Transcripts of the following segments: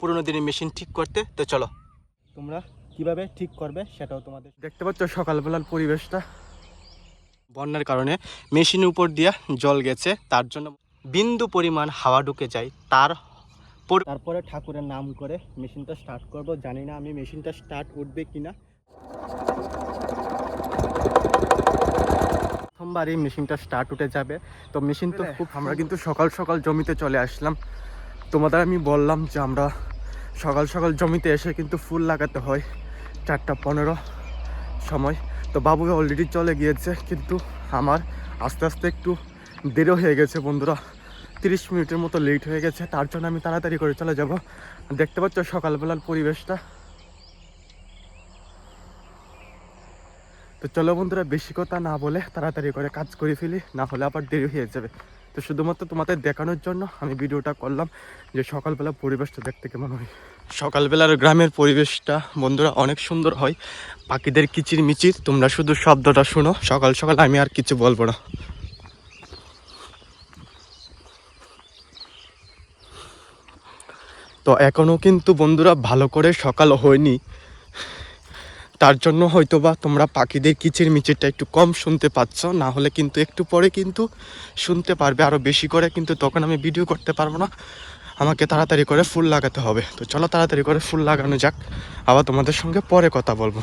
পুরোনো দিনের মেশিন ঠিক করতে তো চলো। তোমরা কীভাবে ঠিক করবে সেটাও তোমাদের দেখতে পাচ্ছ সকালবেলার পরিবেশটা? বন্যার কারণে মেশিনের উপর দিয়ে জল গেছে তার জন্য বিন্দু পরিমাণ হাওয়া ঢুকে যায় তার পর- তারপরে ঠাকুরের নাম করে মেশিনটা স্টার্ট করব। জানি না আমি মেশিনটা স্টার্ট উঠবে কিনা। এই মেশিনটা স্টার্ট উঠে যাবে। তো মেশিন তো খুব আমরা কিন্তু সকাল সকাল জমিতে চলে আসলাম। তোমাদের আমি বললাম যে আমরা সকাল সকাল জমিতে এসে কিন্তু ফুল লাগাতে হয়। চারটা পনেরো সময়। তো বাবু অলরেডি চলে গিয়েছে, কিন্তু আমার আস্তে আস্তে একটু দেরি হয়ে গেছে বন্ধুরা। তিরিশ মিনিটের মতো লেট হয়ে গেছে, তার জন্য আমি তাড়াতাড়ি করে চলে যাব। দেখতে পাচ্ছ সকালবেলার পরিবেশটা। তো চলো বন্ধুরা, বেশি কথা না বলে তাড়াতাড়ি করে কাজ করে ফেলি, না হলে আবার দেরি হয়ে যাবে। তো শুধুমাত্র তোমাদের দেখানোর জন্য আমি ভিডিওটা করলাম যে সকালবেলা পরিবেশটা দেখতে কেমন হয়? সকালবেলার গ্রামের পরিবেশটা বন্ধুরা অনেক সুন্দর হয়। পাখিদের কিচির মিচির তোমরা শুধু শব্দটা শুনো। সকাল সকাল আমি আর কিছু বলব না। তো এখনও কিন্তু বন্ধুরা ভালো করে সকাল হয়নি। তার জন্য হয়তোবা তোমরা পাখিদের কিচির মিচিরটা একটু কম শুনতে পাচ্ছ না হলে কিন্তু একটু পরে কিন্তু শুনতে পারবে আরও বেশি করে কিন্তু তখন আমি ভিডিও করতে পারব না। আমাকে তাড়াতাড়ি করে ফুল লাগাতে হবে। তো চলো তাড়াতাড়ি করে ফুল লাগানো যাক। আবার তোমাদের সঙ্গে পরে কথা বলব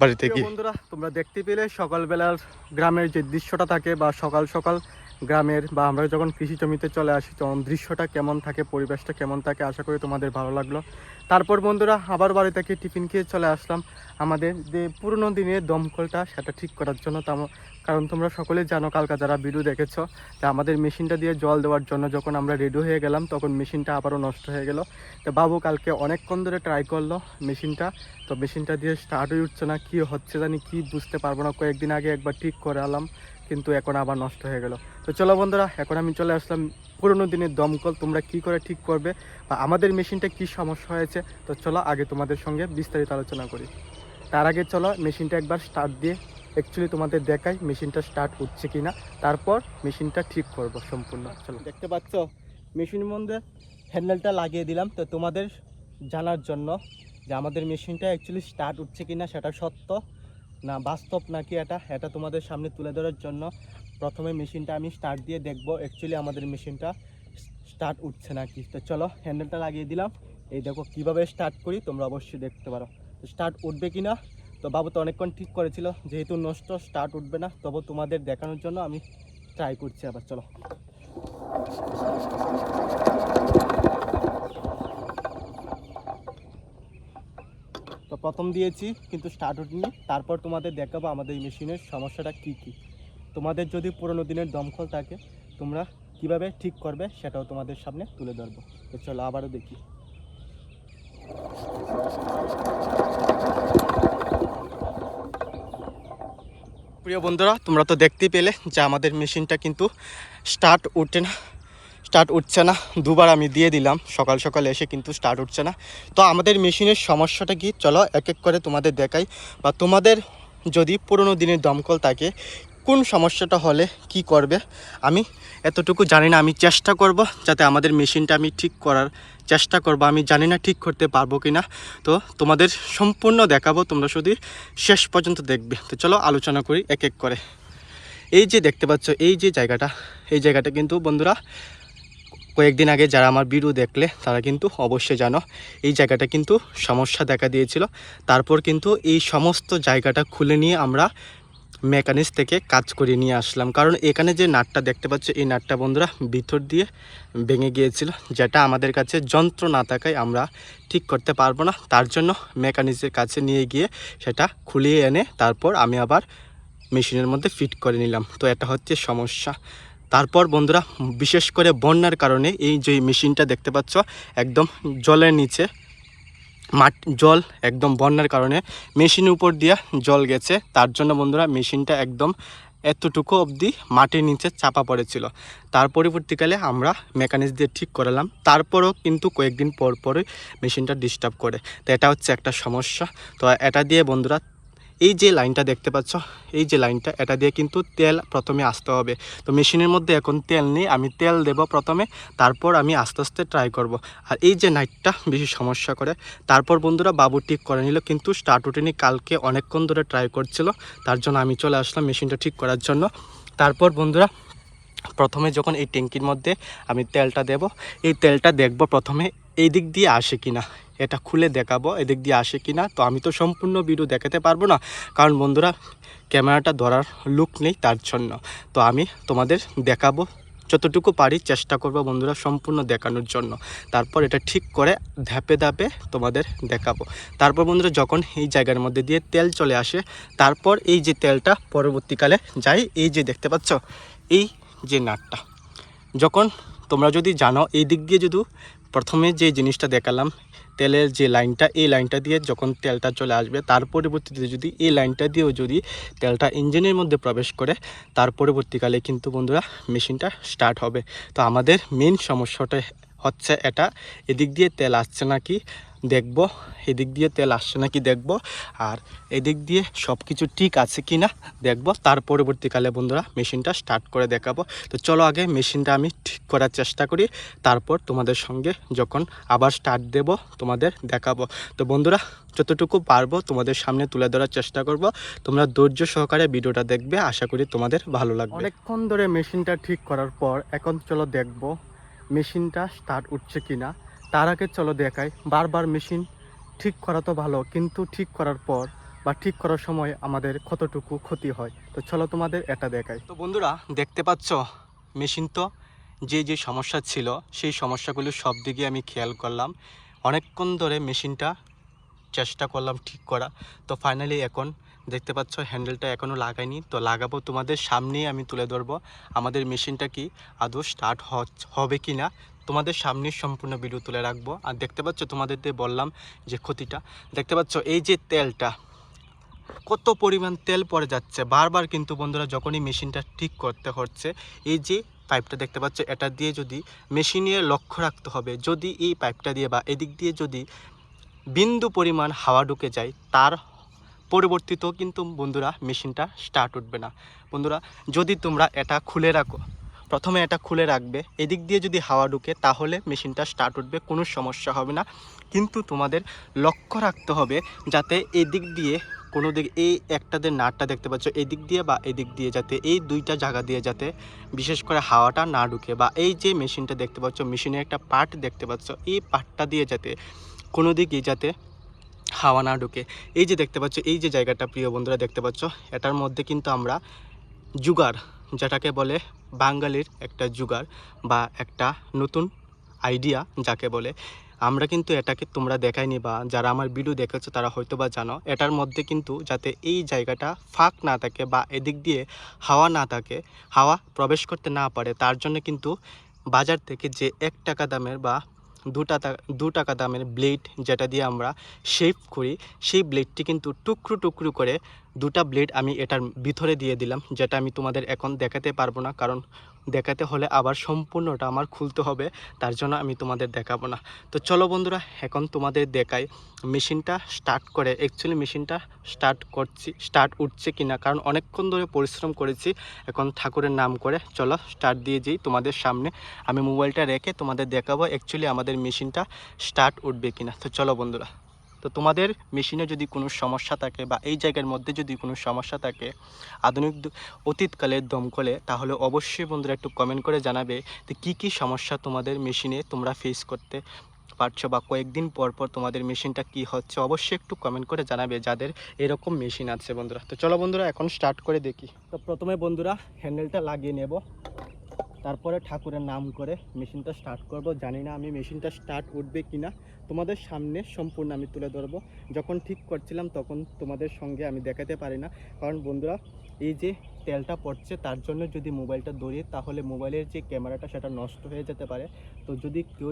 বাড়িতে গিয়ে। বন্ধুরা তোমরা দেখতে পেলে সকালবেলার গ্রামের যে দৃশ্যটা থাকে বা সকাল সকাল গ্রামের বা আমরা যখন কৃষি জমিতে চলে আসি, তখন দৃশ্যটা কেমন থাকে, পরিবেশটা কেমন থাকে, আশা করি তোমাদের ভালো লাগল। তারপর বন্ধুরা, আবার বাড়ি থেকে টিফিন খেয়ে চলে আসলাম। আমাদের যে পুরনো দিনের দমকলটা, সেটা ঠিক করার জন্য তাম- কারণ তোমরা সকলে জানো, কালকা যারা ভিডিও দেখেছ যে আমাদের মেশিনটা দিয়ে জল দেওয়ার জন্য যখন আমরা রেডি হয়ে গেলাম, তখন মেশিনটা আবারও নষ্ট হয়ে গেল। তো বাবু কালকে অনেকক্ষণ ধরে ট্রাই করল মেশিনটা। তো মেশিনটা দিয়ে স্টার্ট হয়ে উঠছে না, কী হচ্ছে জানি, কি বুঝতে পারব না। কয়েকদিন আগে একবার ঠিক করে আলাম কিন্তু এখন আবার নষ্ট হয়ে গেল। তো চলো বন্ধুরা, এখন আমি চলে আসলাম পুরোনো দিনের দমকল, তোমরা কি করে ঠিক করবে বা আমাদের মেশিনটা কি সমস্যা হয়েছে? তো চলো আগে তোমাদের সঙ্গে বিস্তারিত আলোচনা করি। তার আগে চলো মেশিনটা একবার স্টার্ট দিয়ে অ্যাকচুয়ালি তোমাদের দেখাই মেশিনটা স্টার্ট হচ্ছে কি না তারপর মেশিনটা ঠিক করব সম্পূর্ণ। চলো। দেখতে পাচ্ছ? মেশিনের মধ্যে হ্যান্ডেলটা লাগিয়ে দিলাম। তো তোমাদের জানার জন্য যে আমাদের মেশিনটা অ্যাকচুয়ালি স্টার্ট উঠছে কি না সেটা সত্য। না, বাস্তব নাকি এটা? এটা তোমাদের সামনে তুলে ধরার জন্য প্রথমে মেশিনটা আমি স্টার্ট দিয়ে দেখব। অ্যাকচুয়ালি আমাদের মেশিনটা স্টার্ট উঠছে নাকি? তো চলো হ্যান্ডেলটা লাগিয়ে দিলাম। এই দেখো, কীভাবে স্টার্ট করি তোমরা অবশ্যই দেখতে পারো। তো স্টার্ট উঠবে কি না তো বাবু তো অনেকক্ষণ ঠিক করেছিল, যেহেতু নষ্ট স্টার্ট উঠবে না। তবু তোমাদের দেখানোর জন্য আমি ট্রাই করছি আবার, চলো। প্রথম দিয়েছি, কিন্তু স্টার্ট উঠেনি তারপর তোমাদের দেখাবো আমাদের এই মেশিনের সমস্যাটা কি কি। তোমাদের যদি পুরোনো দিনের দমকল থাকে, তোমরা কীভাবে ঠিক করবে সেটাও তোমাদের সামনে তুলে ধরবো। তো চলো আবারও দেখি। প্রিয় বন্ধুরা, তোমরা তো দেখতেই পেলে যে আমাদের মেশিনটা কিন্তু স্টার্ট উঠে না। স্টার্ট উঠছে না। দুবার আমি দিয়ে দিলাম, সকাল সকাল এসে কিন্তু স্টার্ট উঠছে না। তো আমাদের মেশিনের সমস্যাটা কি? চলো এক এক করে তোমাদের দেখাই। বা তোমাদের যদি পুরনো দিনের দমকল থাকে, কোন সমস্যাটা হলে কি করবে? আমি এতটুকু জানি না, আমি চেষ্টা করব যাতে আমাদের মেশিনটা আমি ঠিক করার চেষ্টা করব। আমি জানি না ঠিক করতে পারব কি না তো তোমাদের সম্পূর্ণ দেখাবো, তোমরা শুধু শেষ পর্যন্ত দেখবে। তো চলো আলোচনা করি এক এক করে। এই যে দেখতে পাচ্ছ, এই যে জায়গাটা, এই জায়গাটা কিন্তু বন্ধুরা কয়েকদিন আগে যারা আমার ভিডিও দেখলে, তারা কিন্তু অবশ্যই জানো, এই জায়গাটা কিন্তু সমস্যা দেখা দিয়েছিল। তারপর কিন্তু এই সমস্ত জায়গাটা খুলে নিয়ে আমরা মেকানিক্স থেকে কাজ করে নিয়ে আসলাম। কারণ এখানে যে নাটটা দেখতে পাচ্ছ, এই নাটটা বন্ধুরা ভিতর দিয়ে ভেঙে গিয়েছিল, যেটা আমাদের কাছে যন্ত্র না থাকায় আমরা ঠিক করতে পারব না। তার জন্য মেকানিক্সের কাছে নিয়ে গিয়ে সেটা খুলিয়ে এনে তারপর আমি আবার মেশিনের মধ্যে ফিট করে নিলাম। তো এটা হচ্ছে সমস্যা। তারপর বন্ধুরা, বিশেষ করে বন্যার কারণে এই যে মেশিনটা দেখতে পাচ্ছ, একদম জলের নিচে মাট জল একদম বন্যার কারণে মেশিনের উপর দিয়ে জল গেছে। তার জন্য বন্ধুরা, মেশিনটা একদম এতটুকু অবধি মাটির নিচে চাপা পড়েছিল। তার পরবর্তীকালে আমরা মেকানিক্স দিয়ে ঠিক করালাম। তারপরও কিন্তু কয়েকদিন পর পরই মেশিনটা ডিস্টার্ব করে। তো এটা হচ্ছে একটা সমস্যা। তো এটা দিয়ে বন্ধুরা এই যে লাইনটা দেখতে পাচ্ছ, এই যে লাইনটা, এটা দিয়ে কিন্তু তেল প্রথমে আসতে হবে। তো মেশিনের মধ্যে এখন তেল নেই, আমি তেল দেব প্রথমে, তারপর আমি আস্তে আস্তে ট্রাই করব। আর এই যে নাইটটা বেশি সমস্যা করে, তারপর বন্ধুরা বাবু ঠিক করে নিল, কিন্তু স্টার্ট উঠেনি কালকে অনেকক্ষণ ধরে ট্রাই করছিল, তার জন্য আমি চলে আসলাম মেশিনটা ঠিক করার জন্য। তারপর বন্ধুরা, প্রথমে যখন এই ট্যাঙ্কির মধ্যে আমি তেলটা দেব, এই তেলটা দেখব প্রথমে এই দিক দিয়ে আসে কিনা। এটা খুলে দেখাবো, এদিক দিয়ে আসে কি না তো আমি তো সম্পূর্ণ ভিডিও দেখাতে পারব না, কারণ বন্ধুরা, ক্যামেরাটা ধরার লুক নেই তার জন্য। তো আমি তোমাদের দেখাবো, যতটুকু পারি চেষ্টা করব বন্ধুরা সম্পূর্ণ দেখানোর জন্য। তারপর এটা ঠিক করে ধাপে ধাপে তোমাদের দেখাবো। তারপর বন্ধুরা, যখন এই জায়গার মধ্যে দিয়ে তেল চলে আসে, তারপর এই যে তেলটা পরবর্তীকালে যায় এই যে দেখতে পাচ্ছ, এই যে নাটটা। যখন তোমরা যদি জানো, এই দিক দিয়ে যদি প্রথমে যে জিনিসটা দেখালাম তেলের যে লাইনটা, এই লাইনটা দিয়ে যখন তেলটা চলে আসবে, তার পরবর্তীতে যদি এই লাইনটা দিয়েও যদি তেলটা ইঞ্জিনের মধ্যে প্রবেশ করে, তার পরবর্তীকালে কিন্তু বন্ধুরা মেশিনটা স্টার্ট হবে। তো আমাদের মেন সমস্যাটা হচ্ছে এটা। এদিক দিয়ে তেল আসছে নাকি দেখব। এদিক দিয়ে তেল আসছে নাকি দেখব। আর এদিক দিয়ে সব কিছু ঠিক আছে কি না দেখব। তার পরবর্তীকালে বন্ধুরা মেশিনটা স্টার্ট করে দেখাবো। তো চলো আগে মেশিনটা আমি ঠিক করার চেষ্টা করি। তারপর তোমাদের সঙ্গে যখন আবার স্টার্ট দেব, তোমাদের দেখাবো। তো বন্ধুরা, যতটুকু পারব তোমাদের সামনে তুলে ধরার চেষ্টা করব। তোমরা ধৈর্য সহকারে ভিডিওটা দেখবে। আশা করি তোমাদের ভালো লাগবে। অনেকক্ষণ ধরে মেশিনটা ঠিক করার পর এখন চলো দেখব মেশিনটা স্টার্ট উঠছে কিনা, তার আগে চলো দেখাই। বারবার মেশিন ঠিক করা তো ভালো, কিন্তু ঠিক করার পর বা ঠিক করার সময় আমাদের কতটুকু ক্ষতি হয়? তো চলো তোমাদের এটা দেখাই। তো বন্ধুরা, দেখতে পাচ্ছ? মেশিন তো যে যে সমস্যা ছিল, সেই সমস্যাগুলো সব দিকে আমি খেয়াল করলাম। অনেকক্ষণ ধরে মেশিনটা চেষ্টা করলাম ঠিক করা। তো ফাইনালি এখন দেখতে পাচ্ছ হ্যান্ডেলটা এখনও লাগাইনি। তো লাগাবো তোমাদের সামনেই আমি তুলে ধরবো। আমাদের মেশিনটা কি? আদৌ স্টার্ট হবে কি না তোমাদের সামনে সম্পূর্ণ ভিডিও তুলে রাখব। আর দেখতে পাচ্ছ, তোমাদের দিয়ে বললাম যে ক্ষতিটা। দেখতে পাচ্ছ, এই যে তেলটা, কত পরিমাণ তেল পড়ে যাচ্ছে। বারবার কিন্তু বন্ধুরা যখনই মেশিনটা ঠিক করতে হচ্ছে, এই যে পাইপটা দেখতে পাচ্ছ, এটা দিয়ে যদি মেশিনের লক্ষ্য রাখতে হবে, যদি এই পাইপটা দিয়ে বা এদিক দিয়ে যদি বিন্দু পরিমাণ হাওয়া ঢুকে যায়, তার পরবর্তীতেও কিন্তু বন্ধুরা, মেশিনটা স্টার্ট উঠবে না। বন্ধুরা, যদি তোমরা এটা খুলে রাখো, প্রথমে এটা খুলে রাখবে, এদিক দিয়ে যদি হাওয়া ঢুকে, তাহলে মেশিনটা স্টার্ট উঠবে, কোনো সমস্যা হবে না। কিন্তু তোমাদের লক্ষ্য রাখতে হবে, যাতে এদিক দিয়ে কোনো দিক, এই একটাদের নাটটা দেখতে পাচ্ছ, এদিক দিয়ে বা এদিক দিয়ে যাতে, এই দুইটা জায়গা দিয়ে যাতে বিশেষ করে হাওয়াটা না ঢুকে বা এই যে মেশিনটা দেখতে পাচ্ছ, মেশিনের একটা পার্ট দেখতে পাচ্ছ, এই পার্টটা দিয়ে যাতে কোনো দিকে যাতে হাওয়া না ঢুকে। এই যে দেখতে পাচ্ছ, এই যে জায়গাটা প্রিয় বন্ধুরা দেখতে পাচ্ছ, এটার মধ্যে কিন্তু আমরা জুগার যেটাকে বলে বাঙালির একটা জুগার বা একটা নতুন আইডিয়া যাকে বলে। আমরা কিন্তু এটাকে তোমরা দেখাইনি বা যারা আমার ভিডিও দেখেছ তারা হয়তো বা জানো। এটার মধ্যে কিন্তু যাতে এই জায়গাটা ফাঁক না থাকে বা এদিক দিয়ে হাওয়া না থাকে, হাওয়া প্রবেশ করতে না পারে, তার জন্য কিন্তু বাজার থেকে যে এক টাকা দামের বা দু টাকা দু টাকা দামের ব্লেড যেটা দিয়ে আমরা শেপ করি, সেই ব্লেডটি কিন্তু টুকরো টুকরো করে দুটা ব্লেড আমি এটার ভিতরে দিয়ে দিলাম, যেটা আমি তোমাদের এখন দেখাতে পারব না, কারণ দেখাতে হলে আবার সম্পূর্ণটা আমার খুলতে হবে, তার জন্য আমি তোমাদের দেখাবো না। তো চলো বন্ধুরা, এখন তোমাদের দেখাই মেশিনটা স্টার্ট করে। অ্যাকচুয়ালি মেশিনটা স্টার্ট করছি স্টার্ট উঠছে কিনা, কারণ অনেকক্ষণ ধরে পরিশ্রম করেছি, এখন ঠাকুরের নাম করে। চলো স্টার্ট দিয়ে যাই তোমাদের সামনে। আমি মোবাইলটা রেখে তোমাদের দেখাবো অ্যাকচুয়ালি আমাদের মেশিনটা স্টার্ট উঠবে কিনা। তো চলো বন্ধুরা। তো তোমাদের মেশিনে যদি কোনো সমস্যা থাকে বা এই জায়গার মধ্যে যদি কোনো সমস্যা থাকে, আধুনিক অতীতকালের দমকলে, তাহলে অবশ্যই বন্ধুরা একটু কমেন্ট করে জানাবে যে কী কী সমস্যা তোমাদের মেশিনে তোমরা ফেস করতে পারছ বা কয়েকদিন পর পর তোমাদের মেশিনটা কি হচ্ছে, অবশ্যই একটু কমেন্ট করে জানাবে যাদের এরকম মেশিন আছে বন্ধুরা। তো চলো বন্ধুরা, এখন স্টার্ট করে দেখি। তো প্রথমে বন্ধুরা হ্যান্ডেলটা লাগিয়ে নেব। তারপরে ঠাকুরের নাম করে মেশিনটা স্টার্ট করব। জানি না আমি মেশিনটা স্টার্ট উঠবে কি না তোমাদের সামনে সম্পূর্ণ আমি তুলে ধরবো। যখন ঠিক করছিলাম তখন তোমাদের সঙ্গে আমি দেখাতে পারি না। কারণ বন্ধুরা, এই যে তেলটা পড়ছে তার জন্য যদি মোবাইলটা ধরি, তাহলে মোবাইলের যে ক্যামেরাটা সেটা নষ্ট হয়ে যেতে পারে। তো যদি কেউ,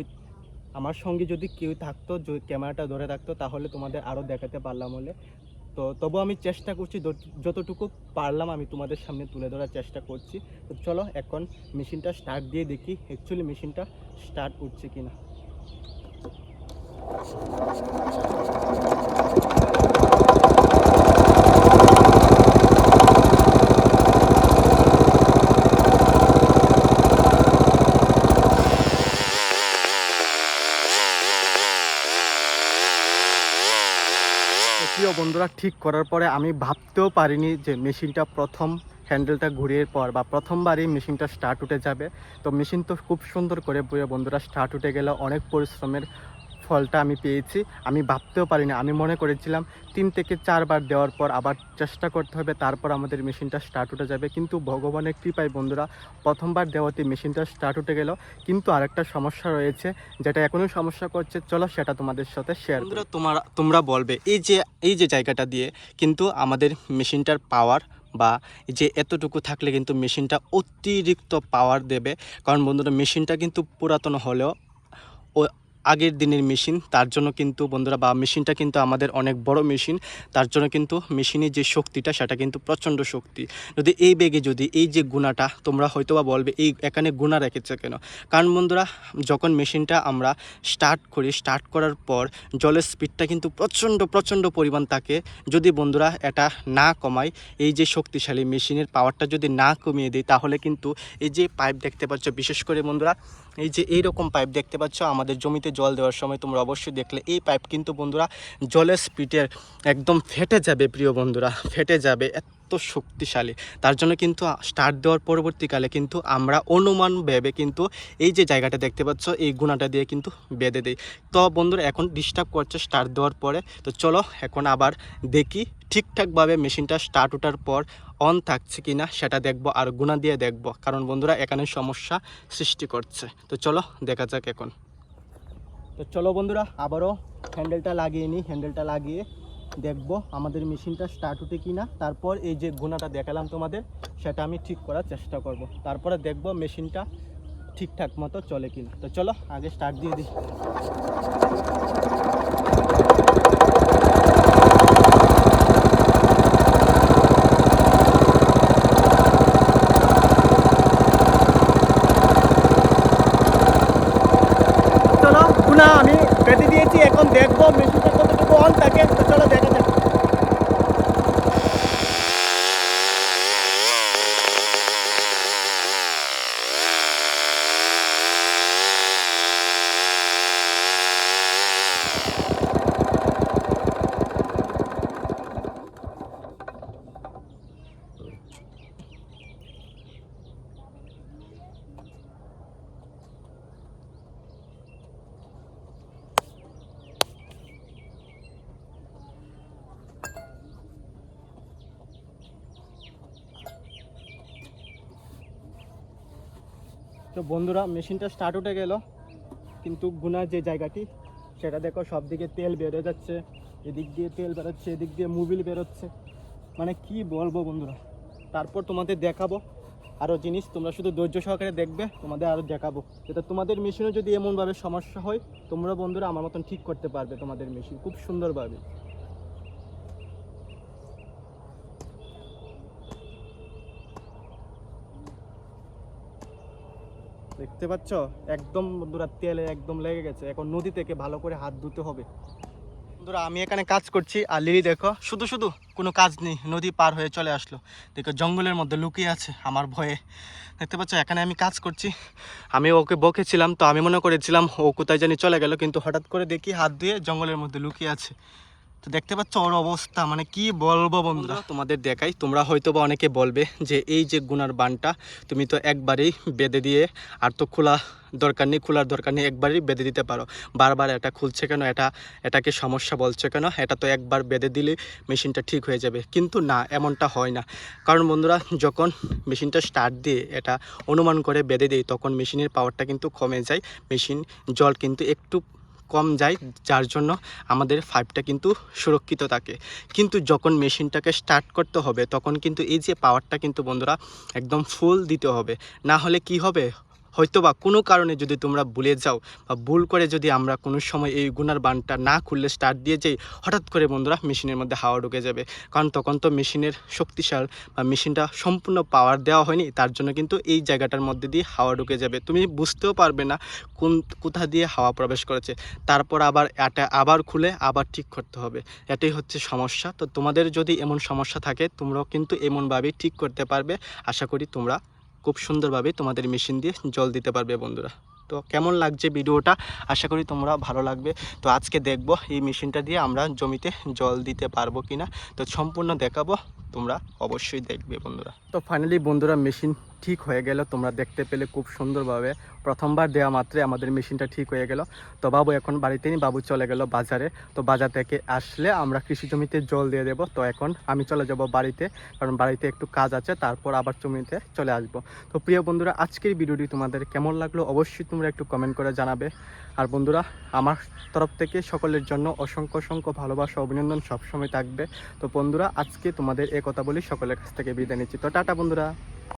আমার সঙ্গে যদি কেউ থাকতো ক্যামেরাটা ধরে থাকতো, তাহলে তোমাদের আরও দেখাতে পারলাম হলে তো তবু আমি চেষ্টা করছি যত- যতটুকু পারলাম আমি তোমাদের সামনে তুলে ধরার চেষ্টা করছি। তো চলো এখন মেশিনটা স্টার্ট দিয়ে দেখি অ্যাকচুয়ালি মেশিনটা স্টার্ট উঠছে কিনা। প্রিয় ঠিক করার পরে আমি ভাবতেও পারিনি যে মেশিনটা প্রথম হ্যান্ডেলটা ঘুরিয়ে পর বা প্রথমবারই মেশিনটা স্টার্ট উঠে যাবে। তো মেশিন তো খুব সুন্দর করে বন্ধুরা স্টার্ট উঠে গেল অনেক পরিশ্রমের ফলটা আমি পেয়েছি। আমি ভাবতেও পারিনি। আমি মনে করেছিলাম তিন থেকে চারবার দেওয়ার পর আবার চেষ্টা করতে হবে, তারপর আমাদের মেশিনটা স্টার্ট উঠে যাবে। কিন্তু ভগবানের কৃপায় বন্ধুরা, প্রথমবার দেওয়াতে মেশিনটা স্টার্ট উঠে গেল। কিন্তু আরেকটা সমস্যা রয়েছে, যেটা এখনও সমস্যা করছে, চলো সেটা তোমাদের সাথে শেয়ার বন্ধুরা, তোমরা তোমরা বলবে, এই যে এই যে জায়গাটা দিয়ে কিন্তু আমাদের মেশিনটার পাওয়ার বা যে এতটুকু থাকলে কিন্তু মেশিনটা অতিরিক্ত পাওয়ার দেবে। কারণ বন্ধুরা, মেশিনটা কিন্তু পুরাতন হলেও ও আগের দিনের মেশিন, তার জন্য কিন্তু বন্ধুরা, বা মেশিনটা কিন্তু আমাদের অনেক বড় মেশিন, তার জন্য কিন্তু মেশিনের যে শক্তিটা, সেটা কিন্তু প্রচণ্ড শক্তি। যদি এই বেগে যদি এই যে গুণাটা, তোমরা হয়তো বা বলবে, এই এখানে গুণা রেখেছে কেন? কারণ বন্ধুরা, যখন মেশিনটা আমরা স্টার্ট করি স্টার্ট করার পর জলের স্পিডটা কিন্তু প্রচণ্ড প্রচণ্ড পরিমাণ থাকে। যদি বন্ধুরা এটা না কমায় এই যে শক্তিশালী মেশিনের পাওয়ারটা যদি না কমিয়ে দিই, তাহলে কিন্তু এই যে পাইপ দেখতে পাচ্ছ, বিশেষ করে বন্ধুরা, এই যে এই রকম পাইপ দেখতে পাচ্ছ, আমাদের জমিতে জল দেওয়ার সময় তোমরা অবশ্যই দেখলে, এই পাইপ কিন্তু বন্ধুরা জলের স্পিডের একদম ফেটে যাবে প্রিয় বন্ধুরা, ফেটে যাবে, এত শক্তিশালী। তার জন্য কিন্তু স্টার্ট দেওয়ার পরবর্তীকালে কিন্তু আমরা অনুমান ভেবে কিন্তু এই যে জায়গাটা দেখতে পাচ্ছ, এই গুণাটা দিয়ে কিন্তু বেঁধে দিই। তো বন্ধুরা, এখন ডিস্টার্ব করছে স্টার্ট দেওয়ার পরে। তো চলো, এখন আবার দেখি ঠিকঠাকভাবে মেশিনটা স্টার্ট ওঠার পর অন থাকছে কি না সেটা দেখব আর গুণা দিয়ে দেখব। কারণ বন্ধুরা, এখানে সমস্যা সৃষ্টি করছে। তো চলো, দেখা যাক এখন। তো চলো বন্ধুরা, আবারও হ্যান্ডেলটা লাগিয়ে নিই হ্যান্ডেলটা লাগিয়ে দেখব আমাদের মেশিনটা স্টার্ট হতে কি না তারপর এই যে গোনাটা দেখালাম তোমাদের, সেটা আমি ঠিক করার চেষ্টা করব। তারপরে দেখব মেশিনটা ঠিকঠাক মতো চলে কিনা। তো চলো, আগে স্টার্ট দিয়ে দিই। গুনা আমি বেঁধে দিয়েছি এখন দেখব মেশিনটা কতটুকু অন থাকে চলো দেখা যাক তো বন্ধুরা, মেশিনটা স্টার্ট উঠে গেল। কিন্তু গুনার যে জায়গাটি, সেটা দেখো, সব দিকে তেল বেরো যাচ্ছে। এদিক দিয়ে তেল বেরোচ্ছে, এদিক দিয়ে মুবিল বেরোচ্ছে। মানে কি বলব বন্ধুরা? তারপর তোমাদের দেখাবো। আরও জিনিস, তোমরা শুধু ধৈর্য সহকারে দেখবে, তোমাদের আরও দেখাবো। যাতে তোমাদের মেশিনে যদি এমনভাবে সমস্যা হয়, তোমরা বন্ধুরা আমার মতন ঠিক করতে পারবে তোমাদের মেশিন, খুব সুন্দরভাবে। দেখতে পাচ্ছ? একদম বন্ধুরা তেলে একদম লেগে গেছে। এখন নদী থেকে ভালো করে হাত ধুতে হবে। বন্ধুরা, আমি এখানে কাজ করছি আর লিলি দেখো, শুধু শুধু কোনো কাজ নেই, নদী পার হয়ে চলে আসলো। দেখো, জঙ্গলের মধ্যে লুকিয়ে আছে আমার ভয়ে। দেখতে পাচ্ছ, এখানে আমি কাজ করছি। আমি ওকে বকেছিলাম, তো আমি মনে করেছিলাম ও কোথায় জানি চলে গেল, কিন্তু হঠাৎ করে দেখি হাত ধুয়ে জঙ্গলের মধ্যে লুকিয়ে আছে। তো দেখতে পাচ্ছ ওর অবস্থা মানে কি বলব বন্ধুরা? তোমাদের দেখাই, তোমরা হয়তো বা অনেকে বলবে যে এই যে গুনার বানটা, তুমি তো একবারেই বেঁধে দিয়ে আর তো খোলা দরকার নেই, খোলার দরকার নেই, একবারই বেঁধে দিতে পারো। বারবার এটা খুলছে কেন? এটা, এটাকে সমস্যা বলছে কেন? এটা তো একবার বেঁধে দিলে মেশিনটা ঠিক হয়ে যাবে। কিন্তু না, এমনটা হয় না। কারণ বন্ধুরা, যখন মেশিনটা স্টার্ট দিয়ে এটা অনুমান করে বেঁধে দিই, তখন মেশিনের পাওয়ারটা কিন্তু কমে যায়। মেশিন জল কিন্তু একটু কম যায়, যার জন্য আমাদের ফাইভটা কিন্তু সুরক্ষিত থাকে। কিন্তু যখন মেশিনটাকে স্টার্ট করতে হবে, তখন কিন্তু এই যে পাওয়ারটা কিন্তু বন্ধুরা একদম ফুল দিতে হবে। না হলে কি হবে? হয়তো বা কোনো কারণে যদি তোমরা ভুলে যাও বা ভুল করে যদি আমরা কোনো সময় এই গুনার বানটা না খুললে স্টার্ট দিয়ে যাই, হঠাৎ করে বন্ধুরা মেশিনের মধ্যে হাওয়া ঢুকে যাবে। কারণ তখন তো মেশিনের শক্তিশাল বা মেশিনটা সম্পূর্ণ পাওয়ার দেওয়া হয়নি, তার জন্য কিন্তু এই জায়গাটার মধ্যে দিয়ে হাওয়া ঢুকে যাবে। তুমি বুঝতেও পারবে না কোন, কোথা দিয়ে হাওয়া প্রবেশ করেছে। তারপর আবার এটা আবার খুলে আবার ঠিক করতে হবে। এটাই হচ্ছে সমস্যা। তো তোমাদের যদি এমন সমস্যা থাকে, তোমরাও কিন্তু এমনভাবেই ঠিক করতে পারবে। আশা করি তোমরা খুব সুন্দরভাবে তোমাদের মেশিন দিয়ে জল দিতে পারবে বন্ধুরা। তো কেমন লাগছে ভিডিওটা? আশা করি তোমরা ভালো লাগবে। তো আজকে দেখব এই মেশিনটা দিয়ে আমরা জমিতে জল দিতে পারব কিনা। তো সম্পূর্ণ দেখাবো, তোমরা অবশ্যই দেখবে বন্ধুরা। তো ফাইনালি বন্ধুরা মেশিন ঠিক হয়ে গেল। তোমরা দেখতে পেলে খুব সুন্দরভাবে। প্রথমবার দেওয়া মাত্রে আমাদের মেশিনটা ঠিক হয়ে গেল। তো বাবু এখন বাড়িতে বাবু চলে গেল বাজারে। তো বাজার থেকে আসলে আমরা কৃষি জমিতে জল দিয়ে দেবো। তো এখন আমি চলে যাব বাড়িতে, কারণ বাড়িতে একটু কাজ আছে, তারপর আবার জমিতে চলে আসব। তো প্রিয় বন্ধুরা, আজকের ভিডিওটি তোমাদের কেমন লাগল অবশ্যই তোমরা একটু কমেন্ট করে জানাবে। আর বন্ধুরা, আমার তরফ থেকে সকলের জন্য অসংখ্য অসংখ্য ভালোবাসা, অভিনন্দন সবসময় থাকবে। তো বন্ধুরা, আজকে তোমাদের এ কথা বলি সকলের কাছ থেকে বিদায় নিচ্ছি। তো টাটা বন্ধুরা।